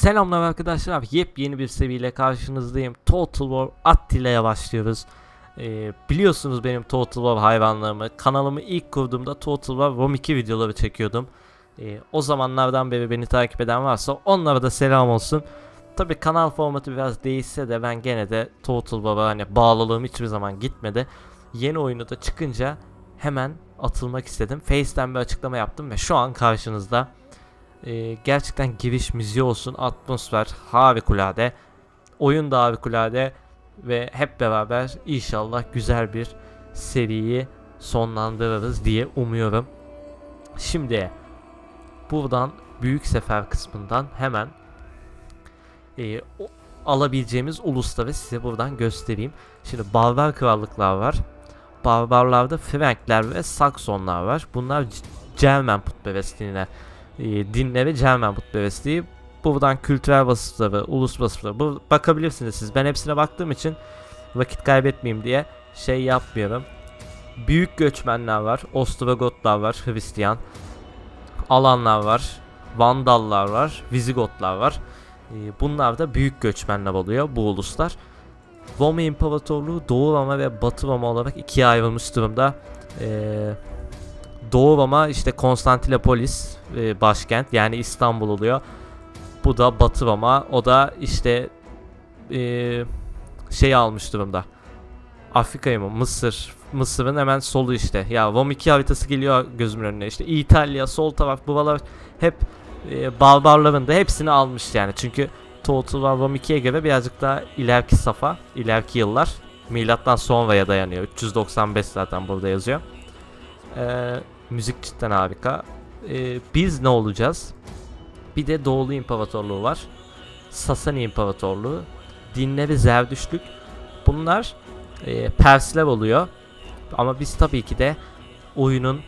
Selamlar arkadaşlar. Yepyeni bir seviyeyle karşınızdayım. Total War Attila'ya başlıyoruz. Ee, biliyorsunuz benim Total War hayranlarımı. Kanalımı ilk kurduğumda Total War Rom 2 videoları çekiyordum. Ee, o zamanlardan beri beni takip eden varsa onlara da selam olsun. Tabi kanal formatı biraz değişse de ben gene de Total War'a hani bağlılığım hiçbir zaman gitmedi. Yeni oyunu da çıkınca hemen atılmak istedim. Face'ten bir açıklama yaptım ve şu an karşınızda. Ee, gerçekten giriş müziği olsun, atmosfer harikulade, oyun da harikulade ve hep beraber inşallah güzel bir seriyi sonlandırırız diye umuyorum. Şimdi buradan büyük sefer kısmından hemen e, o- alabileceğimiz ulusları size buradan göstereyim. Şimdi barbar krallıklar var. Barbarlarda Frankler ve Saksonlar var. Bunlar Cermen putperestliğine e, dinleri Cermen putperestliği. Buradan kültürel vasıfları, ulus vasıfları bu, bakabilirsiniz siz. Ben hepsine baktığım için vakit kaybetmeyeyim diye şey yapmıyorum. Büyük göçmenler var. Ostrogotlar var. Hristiyan. Alanlar var. Vandallar var. Vizigotlar var. E, bunlar da büyük göçmenler oluyor bu uluslar. Roma İmparatorluğu Doğu Roma ve Batı Roma olarak ikiye ayrılmış durumda. Ee, Doğu Roma işte Konstantinopolis e, başkent yani İstanbul oluyor. Bu da Batı Roma. O da işte e, şey almış durumda. Afrika'yı mı? Mısır. Mısır'ın hemen solu işte. Ya Rom 2 haritası geliyor gözümün önüne. İşte İtalya, sol taraf buralar hep e, barbarların da hepsini almış yani. Çünkü Total War Rom 2'ye göre birazcık daha ileriki safa, ileriki yıllar. Milattan sonraya dayanıyor. 395 zaten burada yazıyor. Ee, müzik cidden harika. Ee, biz ne olacağız? Bir de Doğulu İmparatorluğu var. Sasani İmparatorluğu. Dinleri Zerdüştlük. Bunlar e, Persler oluyor. Ama biz tabii ki de oyunun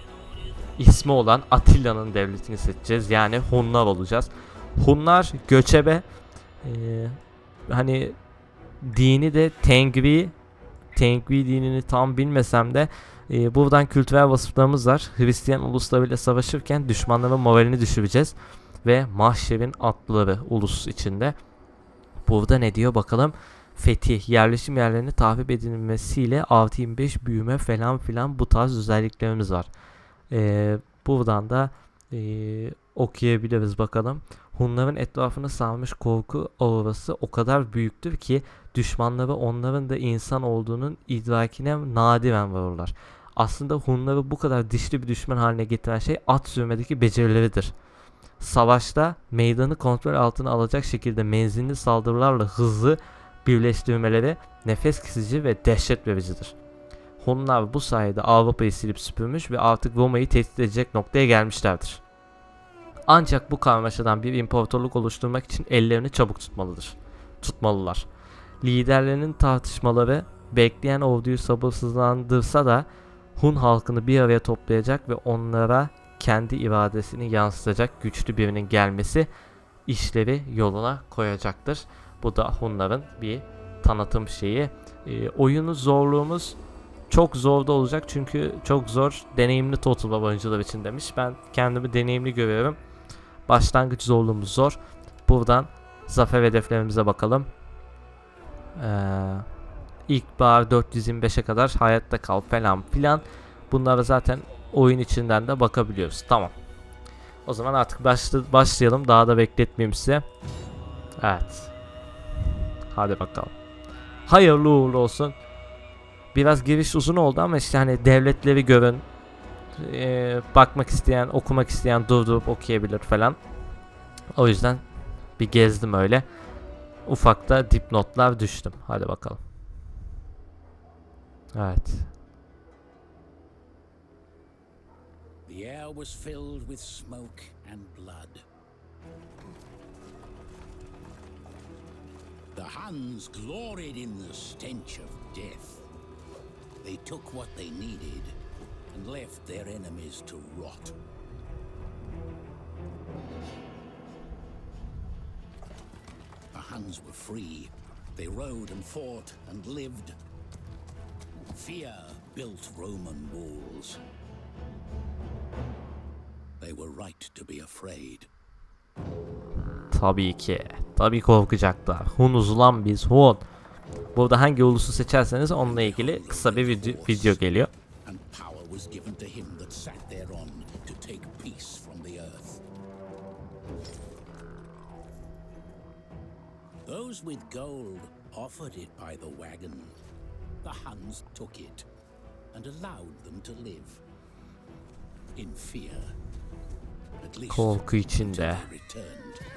ismi olan Atilla'nın devletini seçeceğiz. Yani Hunlar olacağız. Hunlar göçebe ee, hani dini de Tengri Tengri dinini tam bilmesem de e, buradan kültürel vasıflarımız var. Hristiyan uluslarıyla savaşırken düşmanların moralini düşüreceğiz. Ve mahşerin atları ulus içinde. Burada ne diyor bakalım. Fetih, yerleşim yerlerini tahrip edilmesiyle artı 25 büyüme falan filan bu tarz özelliklerimiz var. Ee, buradan da e, okuyabiliriz bakalım. Hunların etrafını sarmış korku aurası o kadar büyüktür ki düşmanları onların da insan olduğunun idrakine nadiren varırlar. Aslında Hunları bu kadar dişli bir düşman haline getiren şey at sürmedeki becerileridir. Savaşta meydanı kontrol altına alacak şekilde menzilli saldırılarla hızlı birleştirmeleri nefes kesici ve dehşet vericidir. Hunlar bu sayede Avrupa'yı silip süpürmüş ve artık Roma'yı tehdit edecek noktaya gelmişlerdir. Ancak bu karmaşadan bir imparatorluk oluşturmak için ellerini çabuk tutmalıdır. Tutmalılar. Liderlerinin tartışmaları bekleyen orduyu sabırsızlandırsa da Hun halkını bir araya toplayacak ve onlara kendi iradesini yansıtacak güçlü birinin gelmesi işleri yoluna koyacaktır. Bu da Hunların bir tanıtım şeyi. Ee, oyunu zorluğumuz çok zor da olacak çünkü çok zor deneyimli Total War oyuncular için demiş. Ben kendimi deneyimli görüyorum. Başlangıç zorluğumuz zor. Buradan zafer hedeflerimize bakalım. Ee, ilkbahar 425'e kadar hayatta kal falan filan. Bunlara zaten oyun içinden de bakabiliyoruz. Tamam. O zaman artık başla- başlayalım. Daha da bekletmeyeyim size. Evet. Hadi bakalım. Hayırlı uğurlu olsun. Biraz giriş uzun oldu ama işte hani devletleri görün. Ee, bakmak isteyen, okumak isteyen durdurup okuyabilir falan. O yüzden bir gezdim öyle. Ufakta dipnotlar düştüm. Hadi bakalım. Evet. The air was filled with smoke and blood. The Huns gloried in the stench of death. They took what they needed and left their enemies to rot. The Huns were free. They rode and fought and lived. Fear built Roman walls. They were right to be afraid. Tabii ki. Tabii korkacaklar. Hunuz lan biz Hun. Burada hangi ulusu seçerseniz onunla ilgili kısa bir video, video geliyor. Those with gold offered it by the wagon. The Huns took it and allowed them to live in fear. At least Korku içinde. they returned.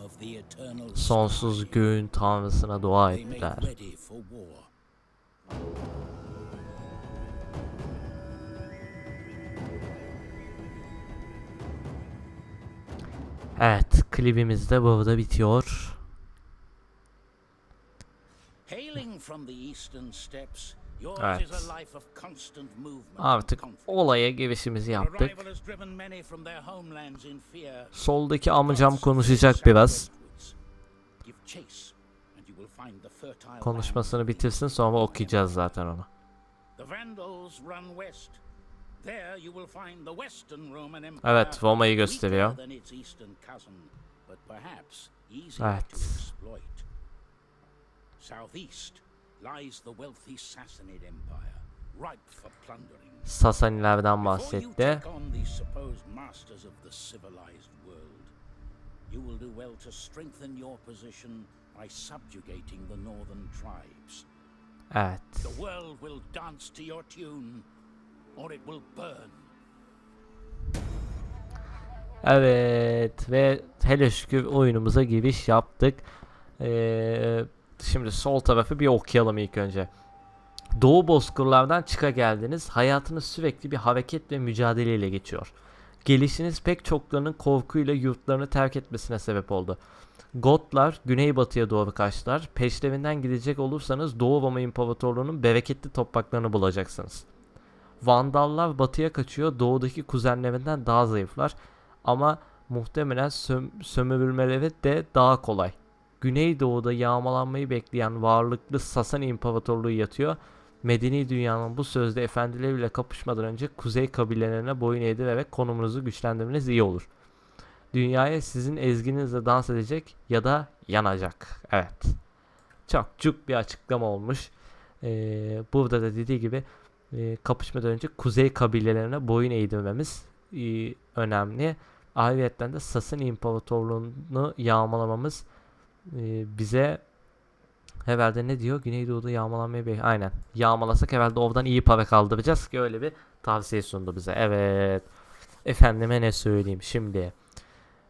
Of the eternal Sonsuz göğün tanrısına dua ettiler. Evet, klibimiz de burada bitiyor. Hailing from the eastern yours Evet. Artık olaya girişimizi yaptık. Soldaki amcam konuşacak biraz. Konuşmasını bitirsin sonra okuyacağız zaten onu. Evet, Roma'yı gösteriyor. Evet. Lies the wealthy Sassanid Empire, ripe for plundering. Sasanilerden Before you bahsetti. take on these supposed masters of the civilized world, you will do well to strengthen your position by subjugating the northern tribes. Evet. The world will dance to your tune, or it will burn. Evet ve hele şükür oyunumuza giriş yaptık. Ee, şimdi sol tarafı bir okuyalım ilk önce. Doğu bozkırlardan çıka geldiniz. Hayatınız sürekli bir hareket ve mücadeleyle geçiyor. Gelişiniz pek çoklarının korkuyla yurtlarını terk etmesine sebep oldu. Gotlar güneybatıya doğru kaçtılar. Peşlerinden gidecek olursanız Doğu Roma İmparatorluğu'nun bereketli topraklarını bulacaksınız. Vandallar batıya kaçıyor. Doğudaki kuzenlerinden daha zayıflar. Ama muhtemelen söm- sömürülmeleri de daha kolay. Güneydoğu'da yağmalanmayı bekleyen varlıklı Sasani İmparatorluğu yatıyor. Medeni dünyanın bu sözde efendileriyle kapışmadan önce kuzey kabilelerine boyun eğdirerek konumunuzu güçlendirmeniz iyi olur. Dünyaya sizin ezginizle dans edecek ya da yanacak. Evet. Çok cuk bir açıklama olmuş. Ee, burada da dediği gibi e, kapışmadan önce kuzey kabilelerine boyun eğdirmemiz e, önemli. Ayrıca de Sasani İmparatorluğunu yağmalamamız e, bize herhalde ne diyor? Güneydoğu'da yağmalanmayı bek Aynen. Yağmalasak herhalde oradan iyi para kaldıracağız ki öyle bir tavsiye sundu bize. Evet. Efendime ne söyleyeyim şimdi.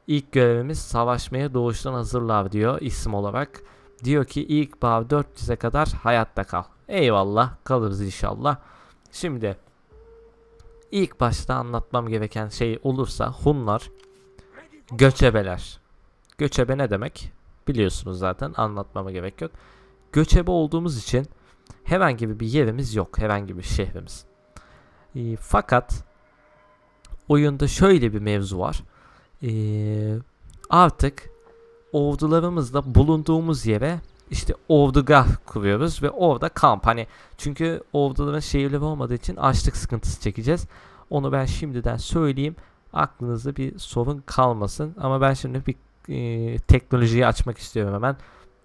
İlk görevimiz savaşmaya doğuştan hazırlar diyor isim olarak. Diyor ki ilk bağ 400'e kadar hayatta kal. Eyvallah kalırız inşallah. Şimdi ilk başta anlatmam gereken şey olursa Hunlar göçebeler. Göçebe ne demek? Biliyorsunuz zaten anlatmama gerek yok. Göçebe olduğumuz için herhangi bir yerimiz yok. Herhangi bir şehrimiz. Ee, fakat oyunda şöyle bir mevzu var. Ee, artık ordularımızla bulunduğumuz yere işte ordugah kuruyoruz ve orada kamp. Hani çünkü orduların şehirleri olmadığı için açlık sıkıntısı çekeceğiz. Onu ben şimdiden söyleyeyim. Aklınızda bir sorun kalmasın. Ama ben şimdi bir e, teknolojiyi açmak istiyorum hemen.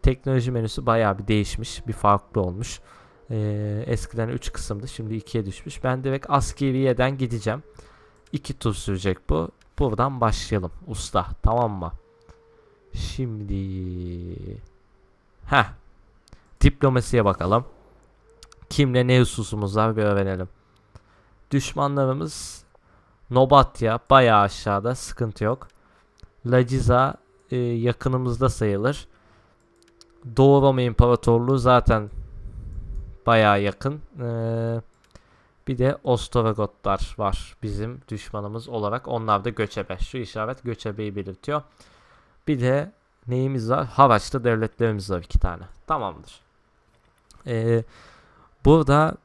Teknoloji menüsü bayağı bir değişmiş. Bir farklı olmuş. E, eskiden 3 kısımdı. Şimdi 2'ye düşmüş. Ben direkt askeriyeden gideceğim. 2 tur sürecek bu. Buradan başlayalım usta. Tamam mı? Şimdi Heh. Diplomasiye bakalım. Kimle ne hususumuz var bir öğrenelim. Düşmanlarımız Nobatya bayağı aşağıda sıkıntı yok. Laciza e, yakınımızda sayılır. Doğu Roma İmparatorluğu zaten bayağı yakın. Ee, bir de Ostrogotlar var bizim düşmanımız olarak. Onlar da göçebe. Şu işaret göçebeyi belirtiyor. Bir de neyimiz var? Havaçlı devletlerimiz var iki tane. Tamamdır. Ee, burada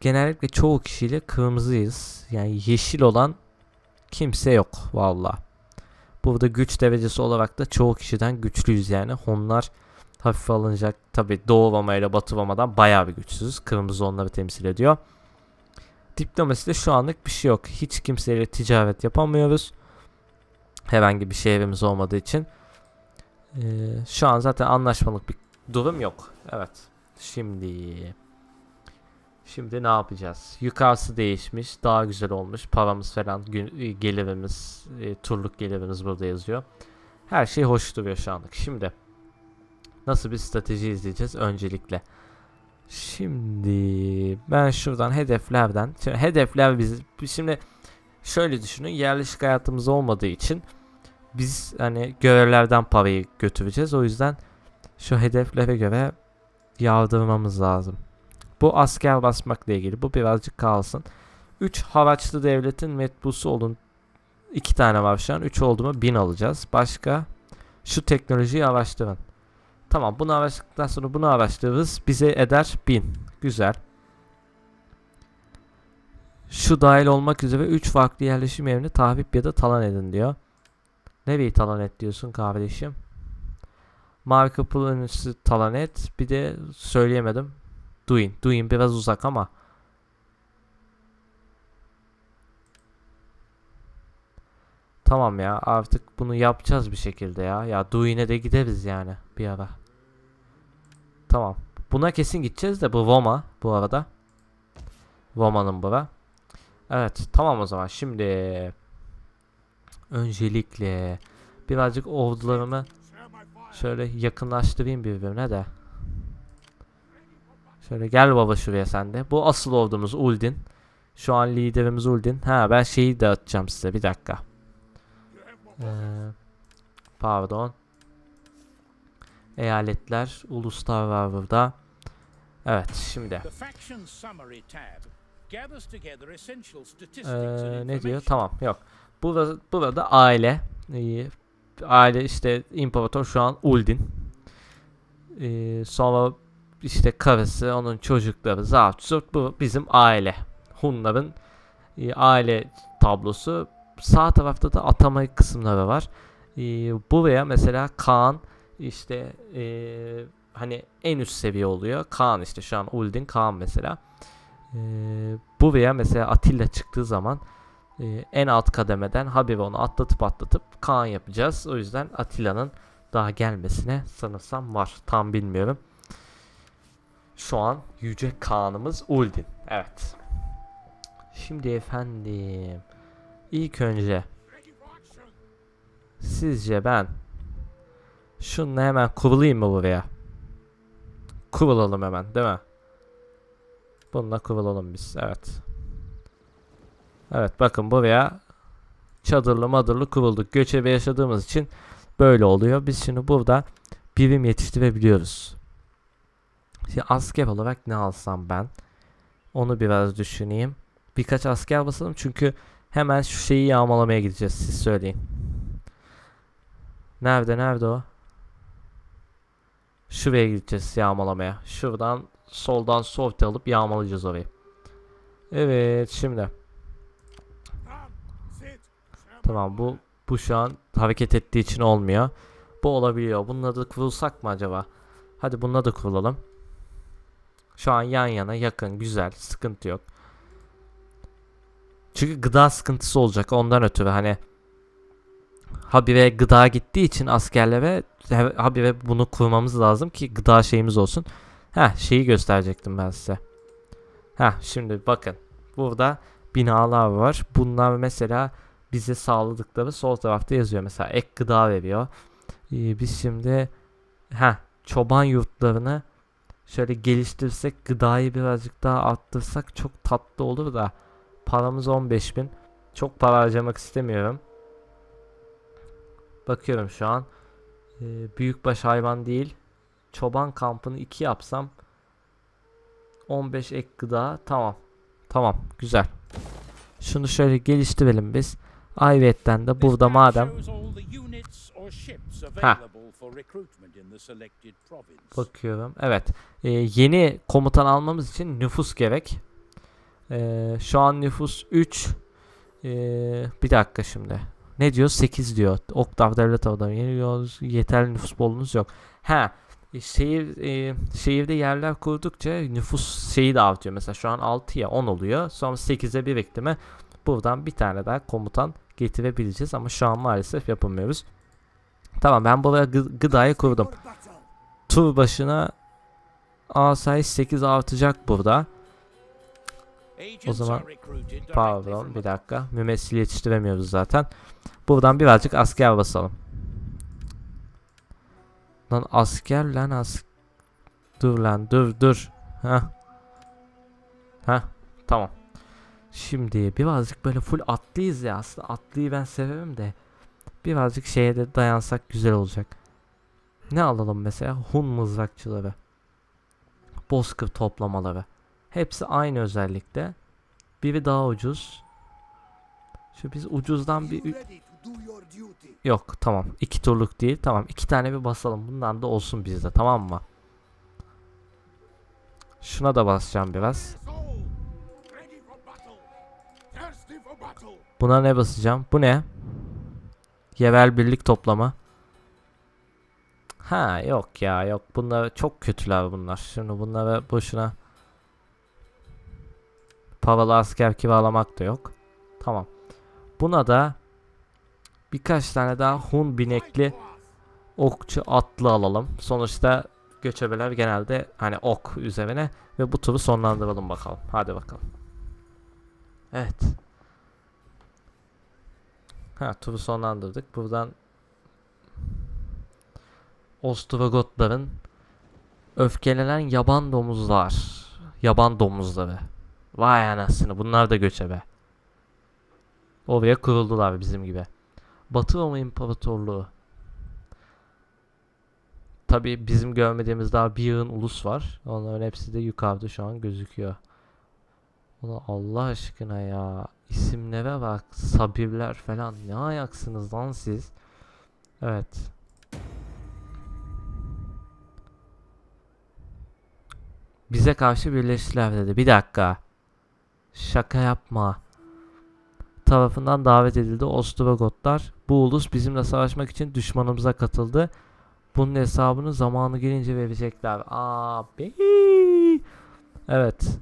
genellikle çoğu kişiyle kırmızıyız. Yani yeşil olan kimse yok valla. Burada güç derecesi olarak da çoğu kişiden güçlüyüz yani. Onlar hafif alınacak. Tabi Doğu Roma ile Batı Roma'dan bayağı bir güçsüzüz. Kırmızı onları temsil ediyor. Diplomaside şu anlık bir şey yok. Hiç kimseyle ticaret yapamıyoruz. Herhangi bir şehrimiz olmadığı için. Ee, şu an zaten anlaşmalık bir durum yok. Evet. Şimdi Şimdi ne yapacağız? Yukarısı değişmiş, daha güzel olmuş. Paramız falan, gün, gelirimiz, e, turluk gelirimiz burada yazıyor. Her şey hoş duruyor şu anlık. Şimdi nasıl bir strateji izleyeceğiz öncelikle? Şimdi ben şuradan hedeflerden, şimdi hedefler biz şimdi şöyle düşünün yerleşik hayatımız olmadığı için biz hani görevlerden parayı götüreceğiz. O yüzden şu hedeflere göre yardırmamız lazım. Bu asker basmakla ilgili. Bu birazcık kalsın. 3 haraçlı devletin metbusu olun. 2 tane var şu an. 3 oldu mu 1000 alacağız. Başka şu teknolojiyi araştırın. Tamam bunu araştırdıktan sonra bunu araştırırız. Bize eder 1000. Güzel. Şu dahil olmak üzere 3 farklı yerleşim yerini tahrip ya da talan edin diyor. Nereyi talan et diyorsun kardeşim? Marka Planus'u talan et. Bir de söyleyemedim. Duin. Duin biraz uzak ama. Tamam ya artık bunu yapacağız bir şekilde ya. Ya Duin'e de gideriz yani bir ara. Tamam. Buna kesin gideceğiz de bu Roma bu arada. Roma'nın bura. Evet tamam o zaman şimdi öncelikle birazcık ordularımı şöyle yakınlaştırayım birbirine de. Şöyle gel baba şuraya sen de. Bu asıl ordumuz Uldin. Şu an liderimiz Uldin. Ha ben şeyi de atacağım size bir dakika. Ee, pardon. Eyaletler, uluslar var burada. Evet şimdi. Ee, ne diyor? Tamam yok. Burada, burada aile. Ee, aile işte imparator şu an Uldin. Ee, sonra işte karısı, onun çocukları, Zartsurt bu bizim aile. Hunların e, aile tablosu. Sağ tarafta da atama kısımları var. E, buraya mesela Kaan işte e, hani en üst seviye oluyor. Kaan işte şu an Uldin Kaan mesela. E, buraya mesela Atilla çıktığı zaman e, en alt kademeden habire onu atlatıp atlatıp Kaan yapacağız. O yüzden Atilla'nın daha gelmesine sanırsam var. Tam bilmiyorum. Şu an Yüce Kaan'ımız Uldin. Evet. Şimdi efendim. ilk önce sizce ben şununla hemen kurulayım mı buraya? Kurulalım hemen değil mi? Bununla kurulalım biz. Evet. Evet bakın buraya çadırlı madırlı kurulduk. Göçebe yaşadığımız için böyle oluyor. Biz şimdi burada birim yetiştirebiliyoruz. Şimdi asker olarak ne alsam ben? Onu biraz düşüneyim. Birkaç asker basalım çünkü hemen şu şeyi yağmalamaya gideceğiz. Siz söyleyin. Nerede nerede o? Şuraya gideceğiz yağmalamaya. Şuradan soldan sorti alıp yağmalayacağız orayı. Evet şimdi. Tamam bu bu şu an hareket ettiği için olmuyor. Bu olabiliyor. Bununla da kurulsak mı acaba? Hadi bununla da kurulalım. Şu an yan yana yakın güzel sıkıntı yok. Çünkü gıda sıkıntısı olacak ondan ötürü hani habire gıda gittiği için askerlere habire bunu kurmamız lazım ki gıda şeyimiz olsun. Heh şeyi gösterecektim ben size. Heh şimdi bakın burada binalar var. Bunlar mesela bize sağladıkları sol tarafta yazıyor. Mesela ek gıda veriyor. Ee, biz şimdi ha çoban yurtlarını şöyle geliştirsek gıdayı birazcık daha arttırsak çok tatlı olur da. Paramız 15.000 çok para harcamak istemiyorum. Bakıyorum şu an. Ee, büyükbaş hayvan değil. Çoban kampını 2 yapsam 15 ek gıda tamam. Tamam güzel. Şunu şöyle geliştirelim biz. Ayvet'ten de burada madem shows Bakıyorum. Evet. Ee, yeni komutan almamız için nüfus gerek. Ee, şu an nüfus 3. Ee, bir dakika şimdi. Ne diyor? 8 diyor. Oktav devlet adamı yeniyoruz. Yeterli nüfus bolluğunuz yok. Ha. e, Şehir, e, şehirde yerler kurdukça nüfus şeyi de artıyor. Mesela şu an 6 ya 10 oluyor. Sonra 8'e bir ekleme. Buradan bir tane daha komutan getirebileceğiz. Ama şu an maalesef yapamıyoruz. Tamam ben buraya gı- gıdayı kurdum tur başına asayiş 8 artacak burada. Agents zaman- Pardon bir dakika. Mümessil yetiştiremiyoruz zaten. Buradan birazcık asker basalım. Lan asker lan as. Dur lan dur dur. Ha. Ha tamam. Şimdi birazcık böyle full atlıyız ya aslında atlıyı ben severim de. Birazcık şeye de dayansak güzel olacak. Ne alalım mesela? Hun mızrakçıları. Bozkır toplamaları. Hepsi aynı özellikte. Biri daha ucuz. Şu biz ucuzdan bir... Yok tamam. iki turluk değil. Tamam iki tane bir basalım. Bundan da olsun bizde tamam mı? Şuna da basacağım biraz. Buna ne basacağım? Bu ne? Yerel birlik toplama. Ha yok ya yok. Bunlar çok kötüler bunlar. Şimdi bunlara boşuna paralı asker kiralamak da yok. Tamam. Buna da birkaç tane daha Hun binekli okçu atlı alalım. Sonuçta göçebeler genelde hani ok üzerine ve bu turu sonlandıralım bakalım. Hadi bakalım. Evet. Ha turu sonlandırdık. Buradan Ostrogotların öfkelenen yaban domuzlar. Yaban domuzları. Vay anasını bunlar da göçebe. Oraya kuruldular bizim gibi. Batı Roma İmparatorluğu. Tabi bizim görmediğimiz daha bir yığın ulus var. Onların hepsi de yukarıda şu an gözüküyor. Ulan Allah aşkına ya. İsimlere bak. Sabirler falan. Ne ayaksınız lan siz? Evet. Bize karşı birleştiler dedi. Bir dakika. Şaka yapma. Tarafından davet edildi Ostrogotlar. Bu ulus bizimle savaşmak için düşmanımıza katıldı. Bunun hesabını zamanı gelince verecekler. Abi. Evet.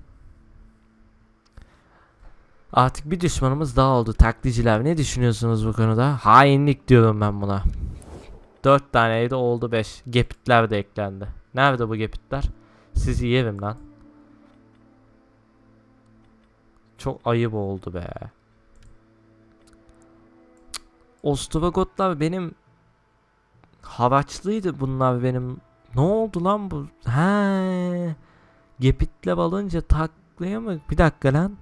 Artık bir düşmanımız daha oldu. Taklitçiler ne düşünüyorsunuz bu konuda? Hainlik diyorum ben buna. 4 taneydi oldu 5. Gepitler de eklendi. Nerede bu gepitler? Sizi yerim lan. Çok ayıp oldu be. Ostrogotlar benim haraçlıydı bunlar benim. Ne oldu lan bu? He. Gepitler alınca taklaya mı? Bir dakika lan.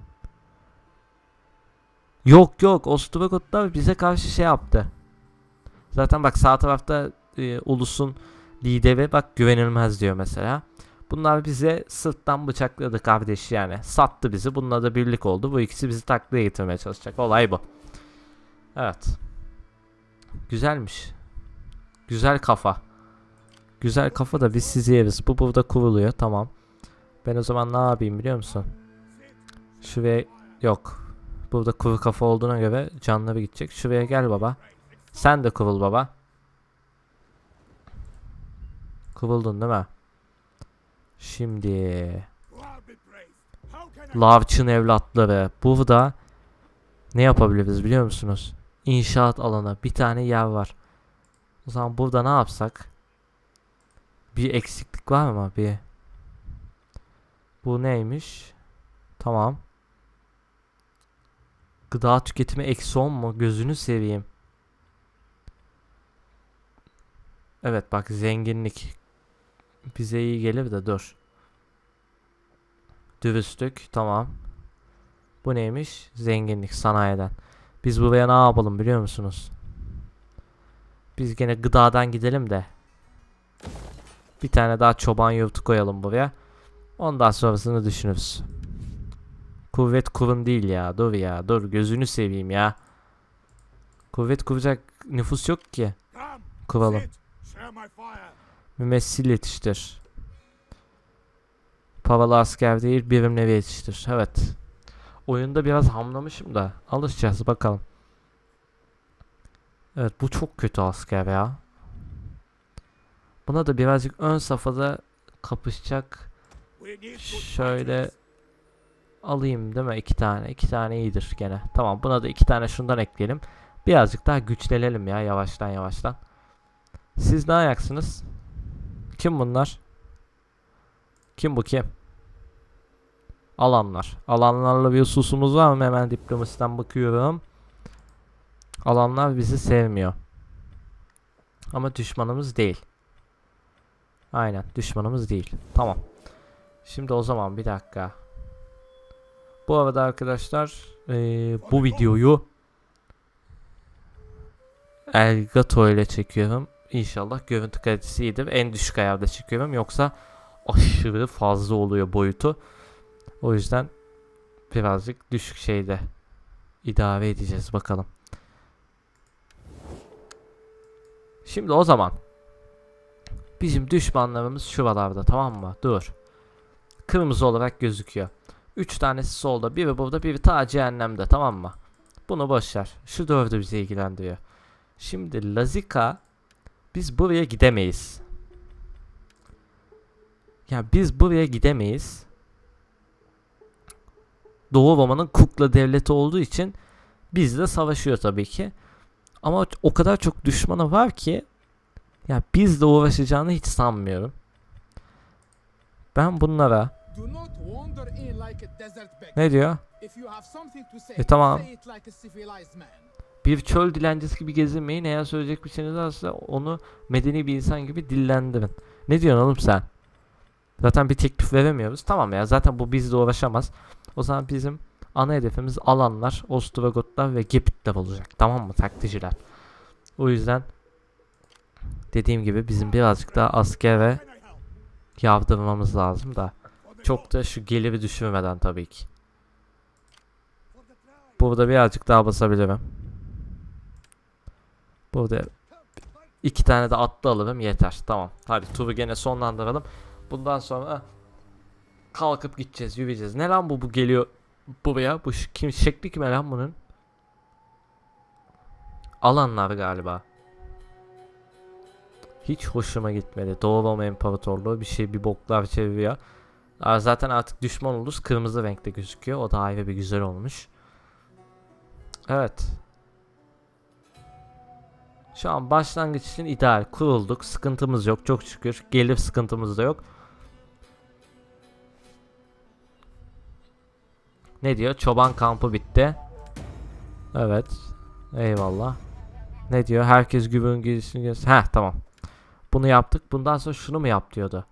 Yok yok Ostrogotlar bize karşı şey yaptı. Zaten bak sağ tarafta e, ulusun lideri bak güvenilmez diyor mesela. Bunlar bize sırttan bıçakladı kardeş yani. Sattı bizi. Bununla da birlik oldu. Bu ikisi bizi taklaya getirmeye çalışacak. Olay bu. Evet. Güzelmiş. Güzel kafa. Güzel kafa da biz sizi yeriz. Bu burada kuruluyor. Tamam. Ben o zaman ne yapayım biliyor musun? Şuraya yok. Burada kuru kafa olduğuna göre canları gidecek. Şuraya gel baba. Sen de kurul baba. Kuruldun değil mi? Şimdi Lavçın evlatları. Burada ne yapabiliriz biliyor musunuz? İnşaat alanı. Bir tane yer var. O zaman burada ne yapsak? Bir eksiklik var mı? Bir. Bu neymiş? Tamam. Gıda tüketimi eksi 10 mu? Gözünü seveyim. Evet bak zenginlik. Bize iyi gelir de dur. Dürüstlük tamam. Bu neymiş? Zenginlik sanayiden. Biz buraya ne yapalım biliyor musunuz? Biz gene gıdadan gidelim de. Bir tane daha çoban yurtu koyalım buraya. Ondan sonrasını düşünürüz. Kuvvet kurun değil ya. Dur ya. Dur gözünü seveyim ya. Kuvvet kuracak nüfus yok ki. kuralım. Mümessil yetiştir. Paralı asker değil birimleri yetiştir. Evet. Oyunda biraz hamlamışım da alışacağız bakalım. Evet bu çok kötü asker ya. Buna da birazcık ön safhada kapışacak. Şöyle. Alayım değil mi? İki tane. iki tane iyidir gene. Tamam buna da iki tane şundan ekleyelim. Birazcık daha güçlenelim ya yavaştan yavaştan. Siz ne ayaksınız? Kim bunlar? Kim bu kim? Alanlar. Alanlarla bir hususumuz var mı? Hemen diplomasiden bakıyorum. Alanlar bizi sevmiyor. Ama düşmanımız değil. Aynen düşmanımız değil. Tamam. Şimdi o zaman bir dakika. Bu arada arkadaşlar eee, bu videoyu Elgato ile çekiyorum. İnşallah görüntü kalitesi iyidir. En düşük ayarda çekiyorum. Yoksa aşırı fazla oluyor boyutu. O yüzden birazcık düşük şeyde idare edeceğiz bakalım. Şimdi o zaman bizim düşmanlarımız şuralarda tamam mı? Dur. Kırmızı olarak gözüküyor. Üç tanesi solda, biri burada, biri ta cehennemde tamam mı? Bunu boş ver. Şu dördü bizi ilgilendiriyor. Şimdi Lazika biz buraya gidemeyiz. Ya biz buraya gidemeyiz. Doğu Roma'nın kukla devleti olduğu için bizle savaşıyor tabii ki. Ama o kadar çok düşmanı var ki ya bizle uğraşacağını hiç sanmıyorum. Ben bunlara Do not wander in like a desert beggar. ne diyor? E, tamam. Bir çöl dilencisi gibi gezinmeyin. Eğer söyleyecek bir şeyiniz varsa onu medeni bir insan gibi dillendirin. Ne diyorsun oğlum sen? Zaten bir teklif veremiyoruz. Tamam ya zaten bu bizle uğraşamaz. O zaman bizim ana hedefimiz alanlar, Ostrogotlar ve Gepitler olacak. Tamam mı takticiler? O yüzden dediğim gibi bizim birazcık daha asker ve Can I help? yardırmamız lazım da. Çok da şu geliri düşürmeden tabii ki. Burada birazcık daha basabilirim. Burada iki tane de atlı alırım yeter. Tamam. Hadi turu gene sonlandıralım. Bundan sonra kalkıp gideceğiz, yürüyeceğiz. Ne lan bu bu geliyor buraya? Bu kim şekli kime lan bunun? Alanlar galiba. Hiç hoşuma gitmedi. Doğu Roma İmparatorluğu bir şey bir boklar çeviriyor. Zaten artık düşman oluruz. Kırmızı renkte gözüküyor. O da ayrı bir güzel olmuş. Evet. Şu an başlangıç için ideal. Kurulduk. Sıkıntımız yok. Çok şükür. Gelir sıkıntımız da yok. Ne diyor? Çoban kampı bitti. Evet. Eyvallah. Ne diyor? Herkes gübün girişini göster. Heh tamam. Bunu yaptık. Bundan sonra şunu mu yap diyordu.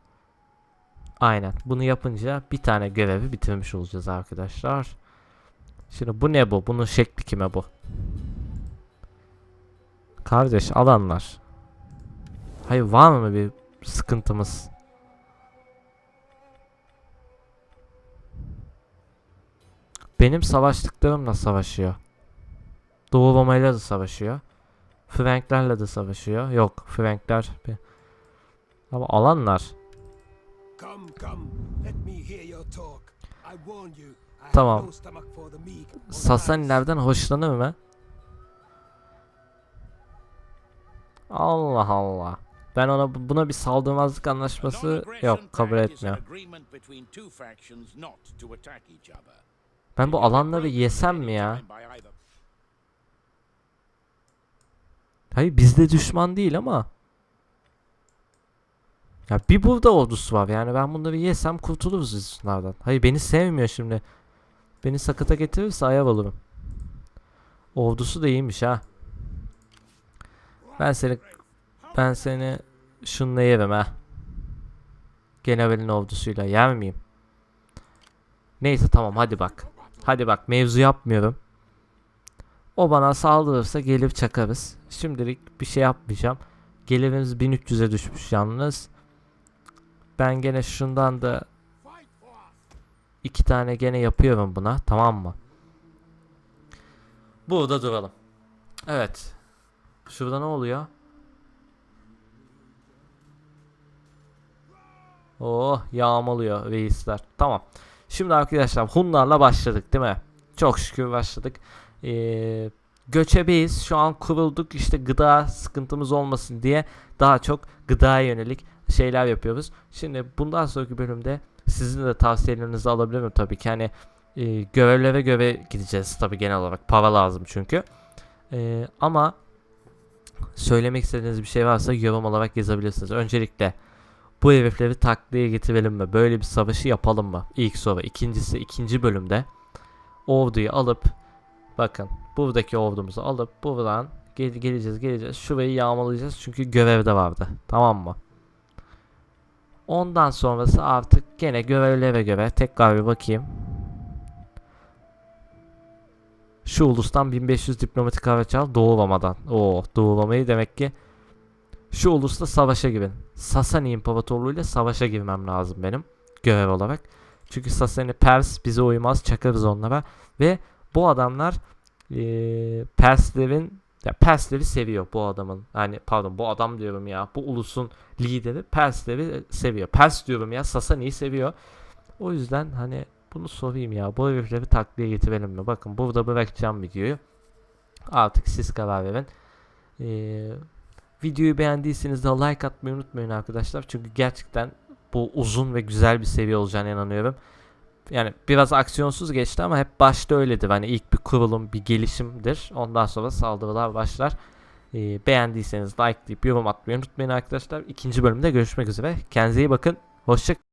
Aynen. Bunu yapınca bir tane görevi bitirmiş olacağız arkadaşlar. Şimdi bu ne bu? Bunun şekli kime bu? Kardeş alanlar. Hayır var mı bir sıkıntımız? Benim savaştıklarımla savaşıyor. Doğu Roma'yla da savaşıyor. Franklerle de savaşıyor. Yok Frankler. Ama alanlar. Tamam. have no stomach for the meek or the lies. Sasanilerden hoşlanır mı? Allah Allah. Ben ona buna bir saldırmazlık anlaşması yok kabul etmiyor. Ben bu alanları yesem mi ya? Hayır bizde düşman değil ama. Ya bir burada ordusu var yani ben bunları yesem kurtuluruz bunlardan. Hayır beni sevmiyor şimdi. Beni sakata getirirse ayav olurum. Ordusu da iyiymiş ha. Ben seni ben seni şunla yerim ha. Generalin ordusuyla yer miyim? Neyse tamam hadi bak. Hadi bak mevzu yapmıyorum. O bana saldırırsa gelip çakarız. Şimdilik bir şey yapmayacağım. Gelirimiz 1300'e düşmüş yalnız. Ben gene şundan da iki tane gene yapıyorum buna tamam mı? Burada duralım. Evet. Şurada ne oluyor? Oh yağmalıyor reisler. Tamam. Şimdi arkadaşlar Hunlarla başladık değil mi? Çok şükür başladık. Ee, göçebeyiz. Şu an kurulduk. İşte gıda sıkıntımız olmasın diye daha çok gıdaya yönelik şeyler yapıyoruz. Şimdi bundan sonraki bölümde sizin de tavsiyelerinizi alabilirim tabii ki. Hani e, görevlere göre gideceğiz tabii genel olarak. Para lazım çünkü. E, ama söylemek istediğiniz bir şey varsa yorum olarak yazabilirsiniz. Öncelikle bu herifleri taklaya getirelim mi? Böyle bir savaşı yapalım mı? İlk soru. İkincisi ikinci bölümde orduyu alıp bakın buradaki ordumuzu alıp buradan gel geleceğiz geleceğiz. Şurayı yağmalayacağız çünkü görevde vardı. Tamam mı? Ondan sonrası artık gene görevlere göre tekrar bir bakayım. Şu ulustan 1500 diplomatik araç al doğuramadan. Oo doğuramayı demek ki şu ulusla savaşa girin. Sasani İmparatorluğu ile savaşa girmem lazım benim görev olarak. Çünkü Sasani Pers bize uymaz çakarız onlara ve bu adamlar eee Perslerin ya Persleri seviyor bu adamın. Yani pardon bu adam diyorum ya. Bu ulusun lideri Persleri seviyor. Pers diyorum ya Sasani'yi seviyor. O yüzden hani bunu sorayım ya. Bu herifleri takliye getirelim mi? Bakın burada bırakacağım videoyu. Artık siz karar verin. Ee, videoyu beğendiyseniz de like atmayı unutmayın arkadaşlar. Çünkü gerçekten bu uzun ve güzel bir seviye olacağına inanıyorum. Yani biraz aksiyonsuz geçti ama hep başta öyledir. Hani ilk bir kurulum, bir gelişimdir. Ondan sonra saldırılar başlar. Ee, beğendiyseniz likelayıp yorum atmayı unutmayın arkadaşlar. İkinci bölümde görüşmek üzere. Kendinize iyi bakın. Hoşça